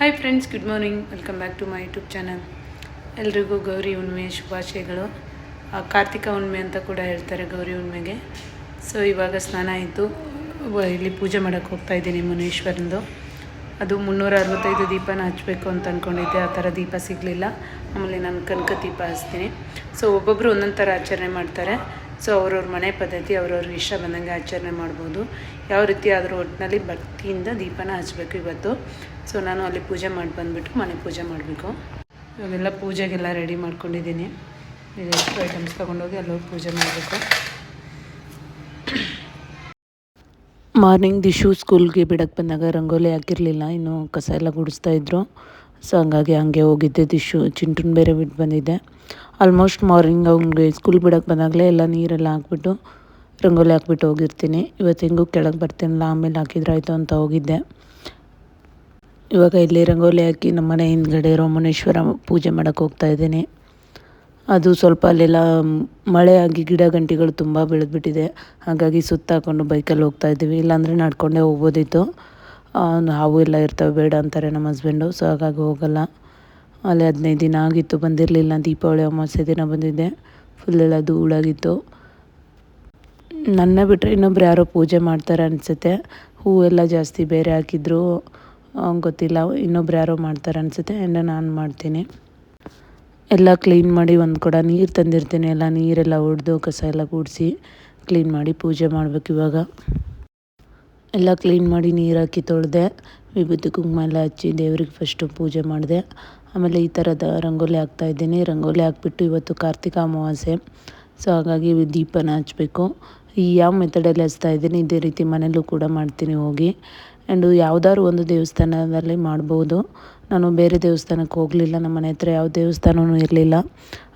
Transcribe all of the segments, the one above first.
Hi friends good morning welcome back to my YouTube channel ಎಲ್ರಿಗೂ ಗೌರಿ ಹುಣ್ಮೆ ಶುಭಾಶಯಗಳು. ಕಾರ್ತಿಕ ಹುಣ್ಮೆ ಅಂತ ಕೂಡ ಹೇಳ್ತಾರೆ ಗೌರಿ ಹುಣ್ಮೆಗೆ ಸೊ ಇವಾಗ ಸ್ನಾನ ಆಯಿತು. ಇಲ್ಲಿ ಪೂಜೆ ಮಾಡೋಕ್ಕೆ ಹೋಗ್ತಾ ಇದ್ದೀನಿ ಮುನೇಶ್ವರಂದು. ಅದು ಮುನ್ನೂರ ಅರವತ್ತೈದು ದೀಪನ ಹಚ್ಚಬೇಕು ಅಂತ ಅಂದ್ಕೊಂಡಿದ್ದೆ ಆ ಥರ ದೀಪ ಸಿಗಲಿಲ್ಲ. ಆಮೇಲೆ ನಾನು ಕನಕ ದೀಪ ಹಚ್ತೀನಿ. ಸೊ ಒಬ್ಬೊಬ್ಬರು ಒಂದೊಂದು ಥರ ಆಚರಣೆ ಮಾಡ್ತಾರೆ. ಸೊ ಅವ್ರವ್ರ ಮನೆ ಪದ್ಧತಿ, ಅವ್ರವ್ರ ಇಷ್ಟ ಬಂದಂಗೆ ಆಚರಣೆ ಮಾಡ್ಬೋದು. ಯಾವ ರೀತಿ ಆದರೂ ಒಟ್ಟಿನಲ್ಲಿ ಭಕ್ತಿಯಿಂದ ದೀಪನ ಹಚ್ಚಬೇಕು ಇವತ್ತು. ಸೊ ನಾನು ಅಲ್ಲಿ ಪೂಜೆ ಮಾಡಿ ಬಂದುಬಿಟ್ಟು ಮನೆ ಪೂಜೆ ಮಾಡಬೇಕು. ಇವಾಗೆಲ್ಲ ಪೂಜೆಗೆಲ್ಲ ರೆಡಿ ಮಾಡ್ಕೊಂಡಿದ್ದೀನಿ. ಎಷ್ಟು ಐಟಮ್ಸ್ ತೊಗೊಂಡೋಗಿ ಅಲ್ಲೋಗಿ ಪೂಜೆ ಮಾಡಬೇಕು. ಮಾರ್ನಿಂಗ್ ದಿಶು ಸ್ಕೂಲ್ಗೆ ಬಿಡಕ್ಕೆ ಬಂದಾಗ ರಂಗೋಲಿ ಹಾಕಿರಲಿಲ್ಲ. ಇನ್ನು ಕಸ ಎಲ್ಲ ಗುಡಿಸ್ತಾ ಇದ್ರು. ಸೊ ಹಂಗಾಗಿ ಹಂಗೆ ಹೋಗಿದ್ದೆ. ದಿಶು ಚಿಂಟುನ್ ಬೇರೆ ಬಿಟ್ಟು ಬಂದಿದ್ದೆ ಆಲ್ಮೋಸ್ಟ್ ಮಾರ್ನಿಂಗ್ ಅವ್ನಿಗೆ ಸ್ಕೂಲ್ ಬಿಡಕ್ಕೆ ಬಂದಾಗಲೇ ಎಲ್ಲ ನೀರೆಲ್ಲ ಹಾಕ್ಬಿಟ್ಟು ರಂಗೋಲಿ ಹಾಕ್ಬಿಟ್ಟು ಹೋಗಿರ್ತೀನಿ. ಇವತ್ತು ಹೆಂಗೂ ಕೆಳಗೆ ಬರ್ತೀನಲ್ಲ, ಆಮೇಲೆ ಹಾಕಿದ್ರೆ ಆಯಿತು ಅಂತ ಹೋಗಿದ್ದೆ. ಇವಾಗ ಇಲ್ಲಿ ರಂಗೋಲಿ ಹಾಕಿ ನಮ್ಮ ಮನೆ ಹಿಂದ್ಗಡೆ ರೋಮನೇಶ್ವರ ಪೂಜೆ ಮಾಡೋಕ್ಕೆ ಹೋಗ್ತಾ ಇದ್ದೀನಿ. ಅದು ಸ್ವಲ್ಪ ಅಲ್ಲೆಲ್ಲ ಮಳೆ ಆಗಿ ಗಿಡ ಗಂಟಿಗಳು ತುಂಬ ಬೆಳೆದ್ಬಿಟ್ಟಿದೆ. ಹಾಗಾಗಿ ಸುತ್ತ ಹಾಕೊಂಡು ಬೈಕಲ್ಲಿ ಹೋಗ್ತಾ ಇದ್ದೀವಿ. ಇಲ್ಲಾಂದರೆ ನಡ್ಕೊಂಡೇ ಹೋಗ್ಬೋದಿತ್ತು. ಹಾವು ಎಲ್ಲ ಇರ್ತವೆ, ಬೇಡ ಅಂತಾರೆ ನಮ್ಮ ಹಸ್ಬೆಂಡು ಸೊ ಹಾಗಾಗಿ ಹೋಗಲ್ಲ. ಅಲ್ಲಿ ಹದಿನೈದು ದಿನ ಆಗಿತ್ತು, ಬಂದಿರಲಿಲ್ಲ. ದೀಪಾವಳಿ ಅಮಾವಾಸ್ಯೆ ದಿನ ಬಂದಿದ್ದೆ ಫುಲ್ಲೆಲ್ಲ ಧೂಳಾಗಿತ್ತು. ನನ್ನ ಬಿಟ್ಟರೆ ಇನ್ನೊಬ್ರು ಯಾರೋ ಪೂಜೆ ಮಾಡ್ತಾರೆ ಅನಿಸುತ್ತೆ. ಹೂವೆಲ್ಲ ಜಾಸ್ತಿ ಬೇರೆ ಹಾಕಿದ್ರು. ಗೊತ್ತಿಲ್ಲ, ಇನ್ನೊಬ್ರು ಯಾರೋ ಮಾಡ್ತಾರೆ ಅನಿಸುತ್ತೆ ಆ್ಯಂಡ್ ನಾನು ಮಾಡ್ತೀನಿ. ಎಲ್ಲ ಕ್ಲೀನ್ ಮಾಡಿ ಒಂದು ಕೂಡ ನೀರು ತಂದಿರ್ತೀನಿ, ಎಲ್ಲ ನೀರೆಲ್ಲ ಹೊಡೆದು ಕಸ ಎಲ್ಲ ಕೂಡಿಸಿ ಕ್ಲೀನ್ ಮಾಡಿ ಪೂಜೆ ಮಾಡಬೇಕು ಇವಾಗ. ಎಲ್ಲ ಕ್ಲೀನ್ ಮಾಡಿ ನೀರು ಹಾಕಿ ತೊಳೆದೆ, ವಿಭೂತಿ ಕುಂಕುಮ ಎಲ್ಲ ಹಚ್ಚಿ ದೇವ್ರಿಗೆ ಫಸ್ಟು ಪೂಜೆ ಮಾಡಿದೆ. ಆಮೇಲೆ ಈ ಥರದ ರಂಗೋಲಿ ಹಾಕ್ತಾಯಿದ್ದೀನಿ ರಂಗೋಲಿ ಹಾಕ್ಬಿಟ್ಟು ಇವತ್ತು ಕಾರ್ತಿಕ ಅಮಾವಾಸ್ಯೆ ಸೊ ಹಾಗಾಗಿ ದೀಪನ ಹಚ್ಚಬೇಕು ಈ ಯಾವ ಮೆಥಡಲ್ಲಿ ಹಚ್ತಾ ಇದ್ದೀನಿ, ಇದೇ ರೀತಿ ಮನೇಲೂ ಕೂಡ ಮಾಡ್ತೀನಿ ಹೋಗಿ. ಆ್ಯಂಡು ಯಾವುದಾದ್ರು ಒಂದು ದೇವಸ್ಥಾನದಲ್ಲಿ ಮಾಡ್ಬೋದು. ನಾನು ಬೇರೆ ದೇವಸ್ಥಾನಕ್ಕೆ ಹೋಗಲಿಲ್ಲ, ನಮ್ಮ ಮನೆ ಹತ್ರ ಯಾವ ದೇವಸ್ಥಾನವೂ ಇರಲಿಲ್ಲ.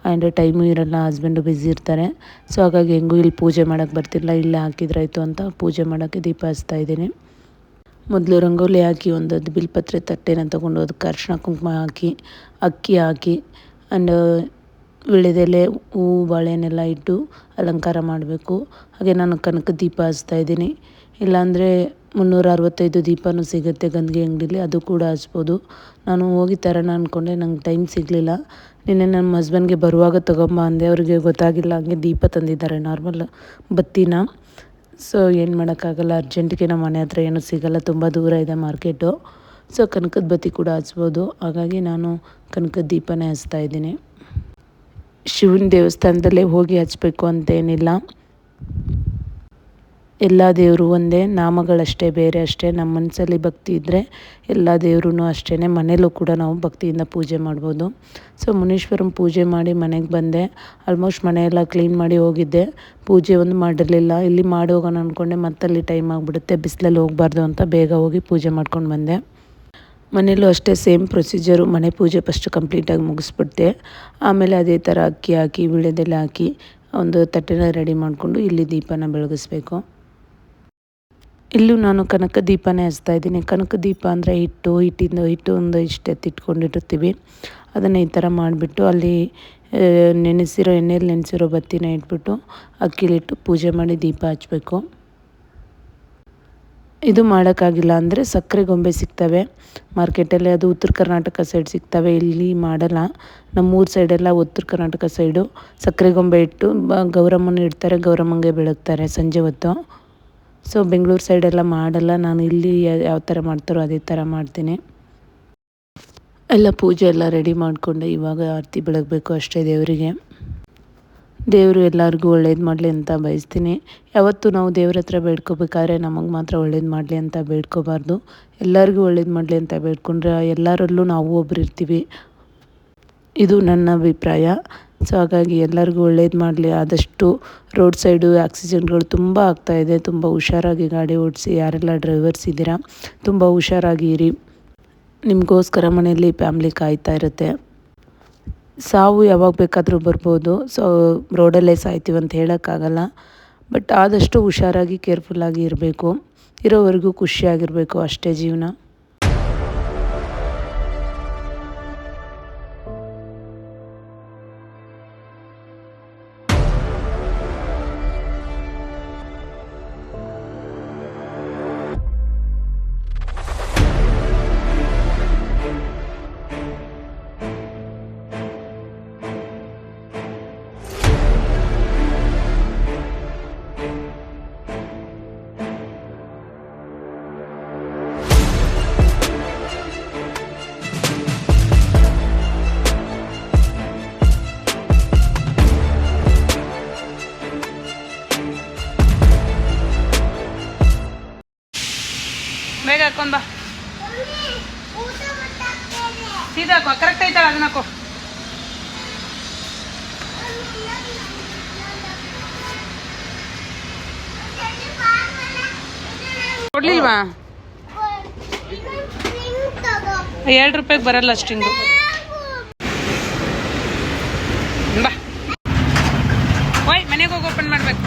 ಆ್ಯಂಡ್ ಟೈಮು ಇರಲ್ಲ ಹಸ್ಬೆಂಡು ಬ್ಯುಸಿ ಇರ್ತಾರೆ. ಸೊ ಹಾಗಾಗಿ ಹೆಂಗೂ ಇಲ್ಲಿ ಪೂಜೆ ಮಾಡೋಕ್ಕೆ ಬರ್ತಿಲ್ಲ ಇಲ್ಲೇ ಹಾಕಿದ್ರಾಯ್ತು ಅಂತ ಪೂಜೆ ಮಾಡೋಕ್ಕೆ ದೀಪ ಹಚ್ತಾ ಇದ್ದೀನಿ. ಮೊದಲು ರಂಗೋಲಿ ಹಾಕಿ, ಒಂದೊಂದು ಬಿಲ್ಪತ್ರೆ ತಟ್ಟೆನ ತೊಗೊಂಡು ಅದಕ್ಕೆ ಅರಿಶಿನ ಕುಂಕುಮ ಹಾಕಿ, ಅಕ್ಕಿ ಹಾಕಿ ಆ್ಯಂಡ್ ವಿಳೆದೆಲೆ ಹೂವು ಬಾಳೆನೆಲ್ಲ ಇಟ್ಟು ಅಲಂಕಾರ ಮಾಡಬೇಕು. ಹಾಗೆ ನಾನು ಕನಕ ದೀಪ ಹಚ್ತಾ ಇದ್ದೀನಿ. ಇಲ್ಲಾಂದರೆ ಮುನ್ನೂರ ಅರವತ್ತೈದು ದೀಪವೂ ಸಿಗುತ್ತೆ ಗಂದಿಗೆ ಅಂಗಡಿಲಿ, ಅದು ಕೂಡ ಹಚ್ಬೋದು. ನಾನು ಹೋಗಿ ತರೋಣ ಅಂದ್ಕೊಂಡೆ ನಂಗೆ ಟೈಮ್ ಸಿಗಲಿಲ್ಲ. ನಿನ್ನೆ ನಮ್ಮ ಹಸ್ಬೆಂಡ್ಗೆ ಬರುವಾಗ ತೊಗೊಂಬ ಅಂದೆ, ಅವ್ರಿಗೆ ಗೊತ್ತಾಗಿಲ್ಲ, ಹಂಗೆ ದೀಪ ತಂದಿದ್ದಾರೆ ನಾರ್ಮಲ್ ಬತ್ತಿನ. ಸೊ, ಏನು ಮಾಡೋಕ್ಕಾಗಲ್ಲ, ಅರ್ಜೆಂಟಿಗೆ ನಮ್ಮ ಮನೆ ಹತ್ರ ಏನೂ ಸಿಗಲ್ಲ, ತುಂಬ ದೂರ ಇದೆ ಮಾರ್ಕೆಟು. ಸೊ, ಕನಕದ ಬತ್ತಿ ಕೂಡ ಹಚ್ಬೋದು. ಹಾಗಾಗಿ ನಾನು ಕನಕದ ದೀಪನೇ ಹಚ್ತಾ ಇದ್ದೀನಿ. ಶಿವನ ದೇವಸ್ಥಾನದಲ್ಲೇ ಹೋಗಿ ಹಚ್ಚಬೇಕು ಅಂತೇನಿಲ್ಲ. ಎಲ್ಲ ದೇವರು ಒಂದೇ, ನಾಮಗಳಷ್ಟೇ, ಬೇರೆ ಅಷ್ಟೇ, ನಮ್ಮ ಮನಸ್ಸಲ್ಲಿ ಭಕ್ತಿ ಇದ್ದರೆ ಎಲ್ಲ ದೇವ್ರೂ ಅಷ್ಟೇ ಮನೇಲೂ ಕೂಡ ನಾವು ಭಕ್ತಿಯಿಂದ ಪೂಜೆ ಮಾಡ್ಬೋದು. ಸೊ, ಮುನೀಶ್ವರಂ ಪೂಜೆ ಮಾಡಿ ಮನೆಗೆ ಬಂದೆ. ಆಲ್ಮೋಸ್ಟ್ ಮನೆಯೆಲ್ಲ ಕ್ಲೀನ್ ಮಾಡಿ ಹೋಗಿದ್ದೆ. ಪೂಜೆ ಒಂದು ಮಾಡಿರಲಿಲ್ಲ. ಇಲ್ಲಿ ಮಾಡಿ ಹೋಗೋಣ ಅಂದ್ಕೊಂಡೆ ಮತ್ತಲ್ಲಿ ಟೈಮ್ ಆಗಿಬಿಡುತ್ತೆ. ಬಿಸಿಲಲ್ಲಿ ಹೋಗಬಾರ್ದು ಅಂತ ಬೇಗ ಹೋಗಿ ಪೂಜೆ ಮಾಡ್ಕೊಂಡು ಬಂದೆ. ಮನೇಲೂ ಅಷ್ಟೇ ಸೇಮ್ ಪ್ರೊಸೀಜರು. ಮನೆ ಪೂಜೆ ಫಸ್ಟ್ ಕಂಪ್ಲೀಟಾಗಿ ಮುಗಿಸ್ಬಿಡ್ತೆ. ಆಮೇಲೆ ಅದೇ ಥರ ಅಕ್ಕಿ ಹಾಕಿ ವಿಳೆದೆಲೆ ಹಾಕಿ ಒಂದು ತಟ್ಟೆನ ರೆಡಿ ಮಾಡಿಕೊಂಡು ಇಲ್ಲಿ ದೀಪನ ಬೆಳಗಿಸ್ಬೇಕು. ಇಲ್ಲೂ ನಾನು ಕನಕ ದೀಪನೇ ಹಚ್ತಾ ಇದ್ದೀನಿ. ಕನಕ ದೀಪ ಅಂದರೆ ಹಿಟ್ಟು, ಹಿಟ್ಟಿಂದ ಹಿಟ್ಟು ಒಂದು ಇಷ್ಟು ಎತ್ತಿಟ್ಕೊಂಡಿರ್ತೀವಿ ಅದನ್ನು ಈ ಥರ ಮಾಡಿಬಿಟ್ಟು ಅಲ್ಲಿ ನೆನೆಸಿರೋ ಎಣ್ಣೆಯಲ್ಲಿ ನೆನೆಸಿರೋ ಬತ್ತಿನ ಇಟ್ಬಿಟ್ಟು ಅಕ್ಕಿಲಿಟ್ಟು ಪೂಜೆ ಮಾಡಿ ದೀಪ ಹಚ್ಚಬೇಕು ಇದು ಮಾಡೋಕ್ಕಾಗಿಲ್ಲ ಅಂದರೆ ಸಕ್ಕರೆ ಗೊಂಬೆ ಸಿಗ್ತವೆ. ಮಾರ್ಕೆಟಲ್ಲಿ ಅದು ಉತ್ತರ ಕರ್ನಾಟಕ ಸೈಡ್ ಸಿಗ್ತವೆ. ಇಲ್ಲಿ ಮಾಡಲ್ಲ. ನಮ್ಮೂರ ಸೈಡೆಲ್ಲ ಉತ್ತರ ಕರ್ನಾಟಕ ಸೈಡು ಸಕ್ಕರೆ ಗೊಂಬೆ ಇಟ್ಟು ಬ, ಗೌರಮ್ಮನ ಇಡ್ತಾರೆ, ಗೌರಮ್ಮಂಗೆ ಬೆಳಗ್ತಾರೆ ಸಂಜೆ ಹೊತ್ತು. ಸೊ ಬೆಂಗಳೂರು ಸೈಡೆಲ್ಲ ಮಾಡಲ್ಲ. ನಾನು ಇಲ್ಲಿ ಯಾವ ಥರ ಮಾಡ್ತಾರೋ ಅದೇ ಥರ ಮಾಡ್ತೀನಿ. ಎಲ್ಲ ಪೂಜೆ ಎಲ್ಲ ರೆಡಿ ಮಾಡಿಕೊಂಡೆ. ಇವಾಗ ಆರತಿ ಬೆಳಗಬೇಕು ಅಷ್ಟೇ ದೇವರಿಗೆ. ದೇವರು ಎಲ್ಲರಿಗೂ ಒಳ್ಳೇದು ಮಾಡಲಿ ಅಂತ ಬಯಸ್ತೀನಿ. ಯಾವತ್ತೂ ನಾವು ದೇವ್ರ ಹತ್ರ ಬೇಡ್ಕೋಬೇಕಾದ್ರೆ ನಮಗೆ ಮಾತ್ರ ಒಳ್ಳೇದು ಮಾಡಲಿ ಅಂತ ಬೇಡ್ಕೋಬಾರ್ದು. ಎಲ್ಲರಿಗೂ ಒಳ್ಳೇದು ಮಾಡಲಿ ಅಂತ ಬೇಡ್ಕೊಂಡ್ರೆ ಎಲ್ಲರಲ್ಲೂ ನಾವು ಒಬ್ರು ಇರ್ತೀವಿ ಇದು ನನ್ನ ಅಭಿಪ್ರಾಯ. ಸೊ ಹಾಗಾಗಿ ಎಲ್ಲರಿಗೂ ಒಳ್ಳೇದು ಮಾಡಲಿ. ಆದಷ್ಟು ರೋಡ್ ಸೈಡು ಆಕ್ಸಿಡೆಂಟ್ಗಳು ತುಂಬ ಆಗ್ತಾಯಿದೆ ತುಂಬ ಹುಷಾರಾಗಿ ಗಾಡಿ ಓಡಿಸಿ ಯಾರೆಲ್ಲ ಡ್ರೈವರ್ಸ್ ಇದ್ದೀರಾ, ತುಂಬ ಹುಷಾರಾಗಿ ಇರಿ. ನಿಮಗೋಸ್ಕರ ಮನೆಯಲ್ಲಿ ಫ್ಯಾಮ್ಲಿ ಕಾಯ್ತಾ ಇರುತ್ತೆ. ಸಾವು ಯಾವಾಗ ಬೇಕಾದರೂ ಬರ್ಬೋದು. ಸೊ ರೋಡಲ್ಲೇ ಸಾಯ್ತೀವಿ ಅಂತ ಹೇಳೋಕ್ಕಾಗಲ್ಲ. ಬಟ್ ಆದಷ್ಟು ಹುಷಾರಾಗಿ ಕೇರ್ಫುಲ್ಲಾಗಿ ಇರಬೇಕು. ಇರೋವರೆಗೂ ಖುಷಿಯಾಗಿರಬೇಕು ಅಷ್ಟೇ ಜೀವನ. ಕೊಡ್ಲಿಲ್ವಾ? ಎರಡು ರೂಪಾಯಿಗೆ ಬರಲ್ಲ ಅಷ್ಟಿಂದು. ಬಾ. ಓಯ್ ಮನೆಗೆ ಹೋಗಿ ಓಪನ್ ಮಾಡ್ಬೇಕು.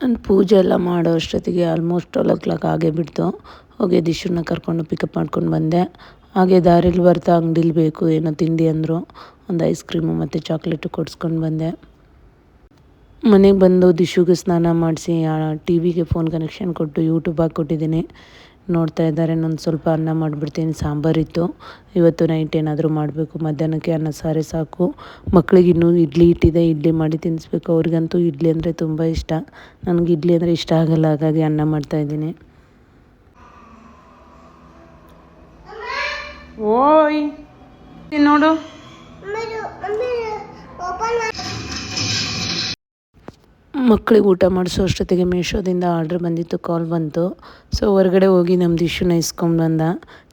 ನಾನು ಪೂಜೆ ಎಲ್ಲ ಮಾಡೋ ಅಷ್ಟೊತ್ತಿಗೆ ಆಲ್ಮೋಸ್ಟ್ ಟ್ವೆಲ್ ಓ ಕ್ಲಾಕ್ ಆಗೇ ಬಿಡ್ತು. ಹೋಗಿ ದಿಶುನ ಕರ್ಕೊಂಡು ಪಿಕಪ್ ಮಾಡ್ಕೊಂಡು ಬಂದೆ. ಹಾಗೆ ದಾರಿಲಿ ಬರ್ತಾ ಅಂಗಡಿಲಿ ಬೇಕು ಏನೋ ತಿಂಡಿ ಅಂದರು. ಒಂದು ಐಸ್ ಕ್ರೀಮು ಮತ್ತು ಚಾಕ್ಲೇಟು ಕೊಡ್ಸ್ಕೊಂಡು ಬಂದೆ. ಮನೆಗೆ ಬಂದು ದಿಶುಗೆ ಸ್ನಾನ ಮಾಡಿಸಿ ಟಿ ವಿಗೆ ಫೋನ್ ಕನೆಕ್ಷನ್ ಕೊಟ್ಟು ಯೂಟ್ಯೂಬ್ ಹಾಕ್ಕೊಟ್ಟಿದ್ದೀನಿ ನೋಡ್ತಾ ಇದ್ದಾರೆ ನಾನು ಸ್ವಲ್ಪ ಅನ್ನ ಮಾಡಿಬಿಡ್ತೀನಿ. ಸಾಂಬಾರಿತ್ತು ಇವತ್ತು ನೈಟ್ ಏನಾದರೂ ಮಾಡಬೇಕು. ಮಧ್ಯಾಹ್ನಕ್ಕೆ ಅನ್ನ ಸಾರೆ ಸಾಕು. ಮಕ್ಕಳಿಗೆ ಇನ್ನೂ ಇಡ್ಲಿ ಇಟ್ಟಿದೆ. ಇಡ್ಲಿ ಮಾಡಿ ತಿನ್ನಿಸ್ಬೇಕು ಅವ್ರಿಗಂತೂ ಇಡ್ಲಿ ಅಂದರೆ ತುಂಬ ಇಷ್ಟ. ನನಗೆ ಇಡ್ಲಿ ಅಂದರೆ ಇಷ್ಟ ಆಗಲ್ಲ. ಹಾಗಾಗಿ ಅನ್ನ ಮಾಡ್ತಾಯಿದ್ದೀನಿ ಓಯ್! ನೋಡು? ಮಕ್ಕಳಿಗೆ ಊಟ ಮಾಡಿಸೋ ಅಷ್ಟೊತ್ತಿಗೆ ಮೀಶೋದಿಂದ ಆರ್ಡ್ರ್ ಬಂದಿತ್ತು, ಕಾಲ್ ಬಂತು. ಸೊ ಹೊರಗಡೆ ಹೋಗಿ ನಮ್ಮ ಇಶ್ಯೂನ ಇಸ್ಕೊಂಡು ಬಂದ.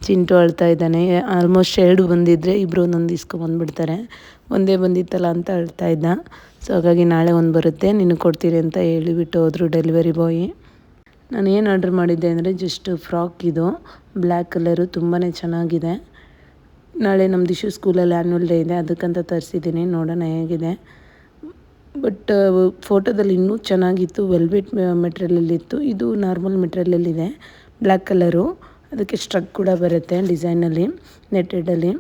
ಚಿಂಟು ಅಳ್ತಾ ಇದ್ದಾನೆ. ಆಲ್ಮೋಸ್ಟ್ ಎರಡು ಬಂದಿದ್ದರೆ ಇಬ್ಬರು ಒಂದೊಂದು ಇಸ್ಕೊಂಬಂದ್ಬಿಡ್ತಾರೆ ಒಂದೇ ಬಂದಿತ್ತಲ್ಲ ಅಂತ ಅಳ್ತಾ ಇದ್ದ. ಸೊ ಹಾಗಾಗಿ ನಾಳೆ ಒಂದು ಬರುತ್ತೆ ನಿನಗೆ ಕೊಡ್ತೀರಿ ಅಂತ ಹೇಳಿಬಿಟ್ಟು ಹೋದರು ಡೆಲಿವರಿ ಬಾಯ್. ನಾನು ಏನು ಆರ್ಡ್ರ್ ಮಾಡಿದ್ದೆ ಅಂದರೆ ಜಸ್ಟ್ ಫ್ರಾಕ್ ಇದು. ಬ್ಲ್ಯಾಕ್ ಕಲರು ತುಂಬಾ ಚೆನ್ನಾಗಿದೆ. ನಾಳೆ ನಮ್ಮ ದಿಶು ಸ್ಕೂಲಲ್ಲಿ ಆ್ಯನ್ಯುವಲ್ ಡೇ ಇದೆ, ಅದಕ್ಕಂತ ತರಿಸಿದ್ದೀನಿ, ನೋಡೋಣ ಹೇಗಿದೆ. ಬಟ್ ಫೋಟೋದಲ್ಲಿ ಇನ್ನೂ ಚೆನ್ನಾಗಿತ್ತು. ವೆಲ್ವೆಟ್ ಮೆಟ್ರಿಯಲಲ್ಲಿತ್ತು. ಇದು ನಾರ್ಮಲ್ ಮೆಟ್ರಿಯಲಲ್ಲಿದೆ. Black colour. ಅದಕ್ಕೆ ಸ್ಟ್ರಕ್ ಕೂಡ ಬರುತ್ತೆ ಡಿಸೈನಲ್ಲಿ, ನೆಟ್ಟೆಡಲ್ಲಿ.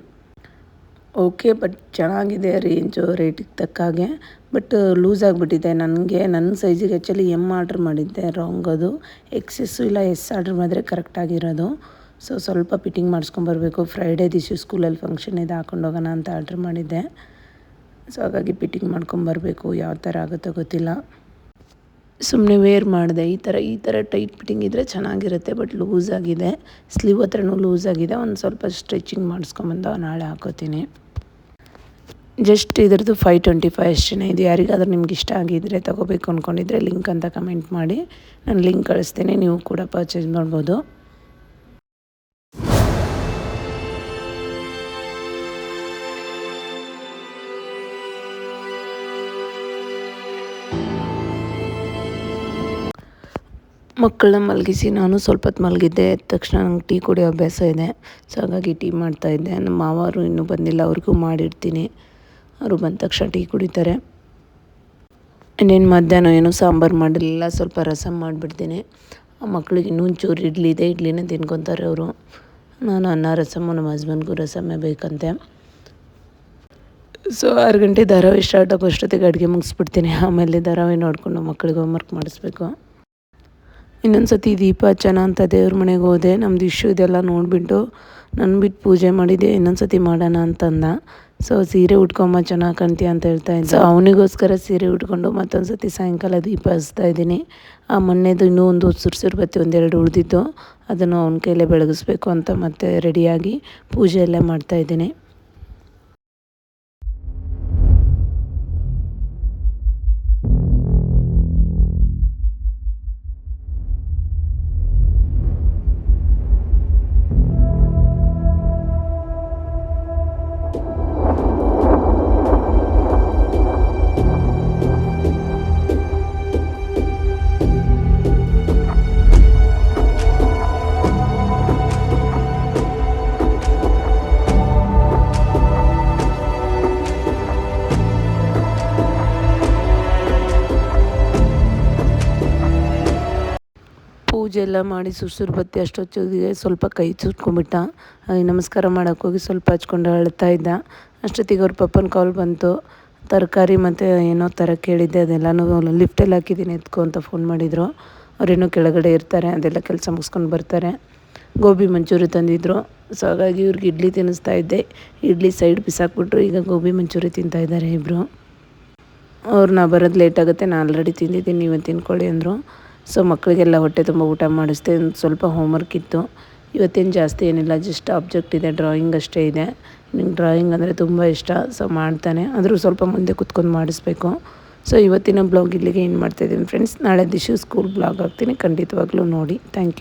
ಓಕೆ, ಬಟ್ ಚೆನ್ನಾಗಿದೆ ರೇಂಜು, ರೇಟಿಗೆ ತಕ್ಕ ಹಾಗೆ. ಬಟ್, ಲೂಸ್ ಆಗಿಬಿಟ್ಟಿದೆ ನನಗೆ. ನನ್ನ ಸೈಜಿಗೆ ಆ್ಯಕ್ಚುಲಿ ಎಂ ಆರ್ಡ್ರ್ ಮಾಡಿದ್ದೆ, ರಾಂಗ್ ಅದು. ಎಕ್ಸೆಸ್ಸು ಇಲ್ಲ, ಎಸ್ ಆರ್ಡ್ರ್ ಮಾಡಿದ್ರೆ ಕರೆಕ್ಟಾಗಿರೋದು ಸೊ, ಸ್ವಲ್ಪ ಫಿಟ್ಟಿಂಗ್ ಮಾಡಿಸ್ಕೊಂಬರ್ಬೇಕು ಫ್ರೈಡೇ ದಿವಸ ಸ್ಕೂಲಲ್ಲಿ ಫಂಕ್ಷನ್ ಇದೆ, ಹಾಕೊಂಡು ಹೋಗೋಣ ಅಂತ ಆರ್ಡ್ರ್ ಮಾಡಿದ್ದೆ. ಸೊ ಹಾಗಾಗಿ ಫಿಟ್ಟಿಂಗ್ ಮಾಡ್ಕೊಂಬರ್ಬೇಕು ಯಾವ ಥರ ಆಗುತ್ತೋ ಗೊತ್ತಿಲ್ಲ. ಸುಮ್ಮನೆ ವೇರ್ ಮಾಡಿದೆ. ಈ ಥರ ಈ ಥರ ಟೈಟ್ ಫಿಟ್ಟಿಂಗ್ ಇದ್ದರೆ ಚೆನ್ನಾಗಿರುತ್ತೆ ಬಟ್ ಲೂಸ್ ಆಗಿದೆ. ಸ್ಲೀವ್ ಹತ್ರನೂ ಲೂಸ್ ಆಗಿದೆ. ಒಂದು ಸ್ವಲ್ಪ ಸ್ಟ್ರೆಚಿಂಗ್ ಮಾಡಿಸ್ಕೊಂಬಂದು ನಾಳೆ ಹಾಕೋತೀನಿ. ಜಸ್ಟ್ ಇದ್ರದ್ದು ಫೈವ್ ಟ್ವೆಂಟಿ ಫೈವ್ ಅಷ್ಟೇ ಇದು ಯಾರಿಗಾದ್ರೂ ನಿಮ್ಗೆ ಇಷ್ಟ ಆಗಿದ್ದರೆ ತಗೋಬೇಕು ಅಂದ್ಕೊಂಡಿದ್ರೆ ಲಿಂಕ್ ಅಂತ ಕಮೆಂಟ್ ಮಾಡಿ. ನಾನು ಲಿಂಕ್ ಕಳಿಸ್ತೀನಿ. ನೀವು ಕೂಡ ಪರ್ಚೇಸ್ ಮಾಡ್ಬೋದು ಮಕ್ಕಳನ್ನ ಮಲಗಿಸಿ ನಾನು ಸ್ವಲ್ಪ ಹೊತ್ತು ಮಲಗಿದ್ದೆ ಎದ್ದ ತಕ್ಷಣ ನಂಗೆ ಟೀ ಕುಡಿಯೋ ಅಭ್ಯಾಸ ಇದೆ. ಸೊ ಹಾಗಾಗಿ ಟೀ ಮಾಡ್ತಾಯಿದ್ದೆ ನಮ್ಮ ಮಾವರು ಇನ್ನೂ ಬಂದಿಲ್ಲ, ಅವ್ರಿಗೂ ಮಾಡಿರ್ತೀನಿ. ಅವರು ಬಂದ ತಕ್ಷಣ ಟೀ ಕುಡಿತಾರೆ. ಇನ್ನೇನು ಮಧ್ಯಾಹ್ನ ಏನೂ ಸಾಂಬಾರು ಮಾಡಿರಲಿಲ್ಲ ಸ್ವಲ್ಪ ರಸಮ್ ಮಾಡಿಬಿಡ್ತೀನಿ. ಆ ಮಕ್ಳಿಗೆ ಇನ್ನೂ ಒಂಚೂರು ಇಡ್ಲಿ ಇದೆ, ಇಡ್ಲಿನೇ ತಿನ್ಕೊತಾರೆ ಅವರು. ನಾನು ಅನ್ನ ರಸಮ್ಮು ನಮ್ಮ ಹಸ್ಬೆಂಡ್ಗೂ ರಸಮ್ಮೇ ಬೇಕಂತೆ. ಸೊ ಆರು ಗಂಟೆ ಧಾರಾವಾಹಿ ಸ್ಟಾರ್ಟ್ ಆಗೋ ಅಷ್ಟೊತ್ತಿಗೆ ಅಡುಗೆ ಮುಗಿಸ್ಬಿಡ್ತೀನಿ. ಆಮೇಲೆ ಧಾರಾವಾಹಿ ನೋಡಿಕೊಂಡು ಮಕ್ಕಳಿಗೆ ಹೋಮ್ವರ್ಕ್ ಮಾಡಿಸ್ಬೇಕು. ಇನ್ನೊಂದು ಸತಿ ದೀಪ ಹಚ್ಚೋಣ ಅಂತ ದೇವ್ರ ಮನೆಗೆ ಹೋದೆ. ನಮ್ಮದು ಇಶ್ಯೂ ಇದೆಲ್ಲ ನೋಡಿಬಿಟ್ಟು ನನ್ನ ಬಿಟ್ಟು ಪೂಜೆ ಮಾಡಿದ್ದೆ ಇನ್ನೊಂದು ಸತಿ ಮಾಡೋಣ ಅಂತಂದ. ಸೊ ಸೀರೆ ಉಟ್ಕೊಂಬ ಚೆನ್ನಾಗಿ ಕಾಣ್ತೀಯ ಅಂತ ಹೇಳ್ತಾ ಇದ್ದೆ. ಸೊ ಅವನಿಗೋಸ್ಕರ ಸೀರೆ ಉಟ್ಕೊಂಡು ಮತ್ತೊಂದು ಸತಿ ಸಾಯಂಕಾಲ ದೀಪ ಹಚ್ತಾ ಇದ್ದೀನಿ. ಆ ಮೊನ್ನೆದು ಇನ್ನೂ ಒಂದು ಸುರ್ಸುರು ಬತ್ತಿ ಒಂದೆರಡು ಉಳಿದಿತ್ತು. ಅದನ್ನು ಅವನ ಕೈಲೇ ಬೆಳಗಿಸ್ಬೇಕು ಅಂತ ಮತ್ತೆ ರೆಡಿಯಾಗಿ ಪೂಜೆ ಎಲ್ಲ ಮಾಡ್ತಾಯಿದ್ದೀನಿ ಪೂಜೆ ಎಲ್ಲ ಮಾಡಿ ಸುರ್ಸುರು ಬತ್ತಿ ಅಷ್ಟೊತ್ತಿಗೆ ಸ್ವಲ್ಪ ಕೈ ಸುಟ್ಕೊಂಡ್ಬಿಟ್ಟ ಹಾಗೆ ನಮಸ್ಕಾರ ಮಾಡೋಕ್ಕೆ ಹೋಗಿ ಸ್ವಲ್ಪ ಹಚ್ಕೊಂಡು ಅಳ್ತಾ ಇದ್ದ. ಅಷ್ಟೊತ್ತಿಗೆ ಅವ್ರ ಪಪ್ಪನ ಕಾಲ್ ಬಂತು. ತರಕಾರಿ ಮತ್ತು ಏನೋ ಥರ ಕೇಳಿದ್ದೆ, ಅದೆಲ್ಲನೂ ಲಿಫ್ಟಲ್ಲಿ ಹಾಕಿದ್ದೀನಿ, ಎತ್ಕೊ ಅಂತ ಫೋನ್ ಮಾಡಿದರು. ಅವರೇನೋ ಕೆಳಗಡೆ ಇರ್ತಾರೆ, ಅದೆಲ್ಲ ಕೆಲಸ ಮುಗಿಸ್ಕೊಂಡು ಬರ್ತಾರೆ. ಗೋಬಿ ಮಂಚೂರಿ ತಂದಿದ್ರು. ಸೊ ಹಾಗಾಗಿ ಇವ್ರಿಗೆ ಇಡ್ಲಿ ತಿನ್ನಿಸ್ತಾ ಇದ್ದೆ. ಇಡ್ಲಿ ಸೈಡ್ ಬಿಸಾಕ್ಬಿಟ್ರು, ಈಗ ಗೋಬಿ ಮಂಚೂರಿ ತಿಂತಾ ಇದ್ದಾರೆ ಇಬ್ಬರು ಅವ್ರು ನಾ ಬರೋದು ಲೇಟ್ ಆಗುತ್ತೆ ನಾನು ಆಲ್ರೆಡಿ ತಿಂದಿದ್ದೀನಿ, ನೀವೇ ತಿನ್ಕೊಳ್ಳಿ ಅಂದರು. ಸೊ ಮಕ್ಕಳಿಗೆಲ್ಲ ಹೊಟ್ಟೆ ತುಂಬ ಊಟ ಮಾಡಿಸ್ದೆ ಸ್ವಲ್ಪ ಹೋಮ್ವರ್ಕ್ ಇತ್ತು. ಇವತ್ತೇನು ಜಾಸ್ತಿ ಏನಿಲ್ಲ ಜಸ್ಟ್ ಆಬ್ಜೆಕ್ಟ್ ಇದೆ ಡ್ರಾಯಿಂಗ್ ಅಷ್ಟೇ ಇದೆ. ನಿಂಗೆ ಡ್ರಾಯಿಂಗ್ ಅಂದರೆ ತುಂಬ ಇಷ್ಟ ಸೊ ಮಾಡ್ತಾನೆ. ಆದರೂ ಸ್ವಲ್ಪ ಮುಂದೆ ಕುತ್ಕೊಂಡು ಮಾಡಿಸ್ಬೇಕು. ಸೊ ಇವತ್ತಿನ ಬ್ಲಾಗ್ ಇಲ್ಲಿಗೆ ಏನು ಮಾಡ್ತಾಯಿದ್ದೀನಿ ಫ್ರೆಂಡ್ಸ್ ನಾಳೆ ದಿಶು ಸ್ಕೂಲ್ ಬ್ಲಾಗ್ ಹಾಕ್ತೀನಿ. ಖಂಡಿತವಾಗ್ಲೂ ನೋಡಿ. Thank you